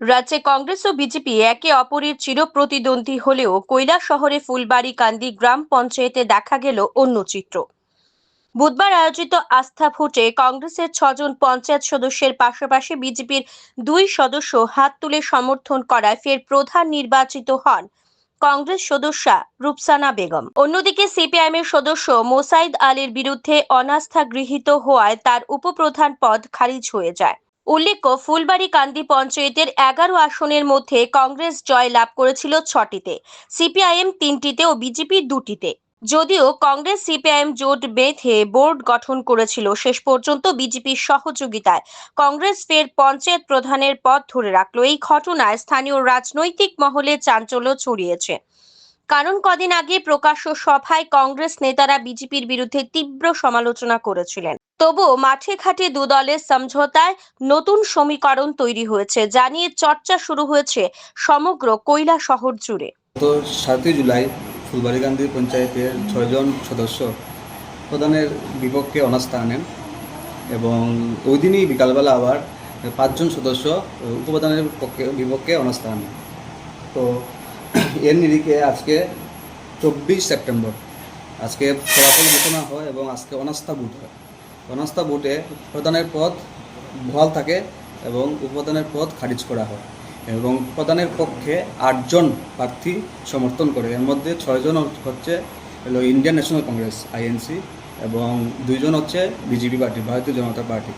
রাজ্যে কংগ্রেস ও বিজেপি একে অপরের চির প্রতিদ্বন্দ্বী হলেও কৈলা শহরে ফুলবাড়ি কান্দি গ্রাম পঞ্চায়েতে দেখা গেল অন্য চিত্র। বুধবার আয়োজিত আস্থা ভোটে কংগ্রেসের ছজন পঞ্চায়েত সদস্যের পাশাপাশি বিজেপির দুই সদস্য হাত তুলে সমর্থন করায় ফের প্রধান নির্বাচিত হন কংগ্রেস সদস্যা রূপসানা বেগম। অন্যদিকে সিপিআইএম এর সদস্য মোসাইদ আলীর বিরুদ্ধে অনাস্থা গৃহীত হওয়ায় তার উপপ্রধান পদ খারিজ হয়ে যায়। উল্লেখ্য, ফুলবাড়ি কান্দি পঞ্চায়েতের এগারো আসনের মধ্যে কংগ্রেস জয় লাভ করেছিল ছটিতে, সিপিআইএম তিনটিতে ও বিজেপি দুটিতে। যদিও কংগ্রেস সিপিআইএম জোট বেঁধে বোর্ড গঠন করেছিল, শেষ পর্যন্ত বিজেপির সহযোগিতায় কংগ্রেস ফের পঞ্চায়েত প্রধানের পদ ধরে রাখল। এই ঘটনায় স্থানীয় রাজনৈতিক মহলে চাঞ্চল্য ছড়িয়েছে। কারণ কদিন আগে প্রকাশ্য সভায় কংগ্রেস নেতারা বিজেপির বিরুদ্ধে তীব্র সমালোচনা করেছিলেন। তবুও মাঠে ঘাটে দু দলের সমঝোতায় নতুন সমীকরণ তৈরি হয়েছে, যা নিয়ে চর্চা শুরু হয়েছে সমগ্র কৈলা শহর জুড়ে। গত সাতই জুলাই ফুলবাড়িকান্দি পঞ্চায়েতের ছয়জন সদস্য প্রধানের বিপক্ষে অনাস্থা আনেন এবং ওই দিনই বিকালবেলা আবার পাঁচজন সদস্য উপপ্রধানের পক্ষে, বিপক্ষে অনাস্থা আনেন তো এর নিরিখে আজকে চব্বিশ সেপ্টেম্বর, আজকে ফলাফল ঘোষণা হয় এবং আজকে অনাস্থা ভোট হয়। অনাস্থা ভোটে প্রদানের পথ বহাল থাকে এবং উপাদানের পথ খারিজ করা হয় এবং উপাদানের পক্ষে আটজন প্রার্থী সমর্থন করে। এর মধ্যে ছয়জন হচ্ছে হলো ইন্ডিয়ান ন্যাশনাল কংগ্রেস, আইএনসি এবং দুইজন হচ্ছে বিজেপি পার্টি, ভারতীয় জনতা পার্টি।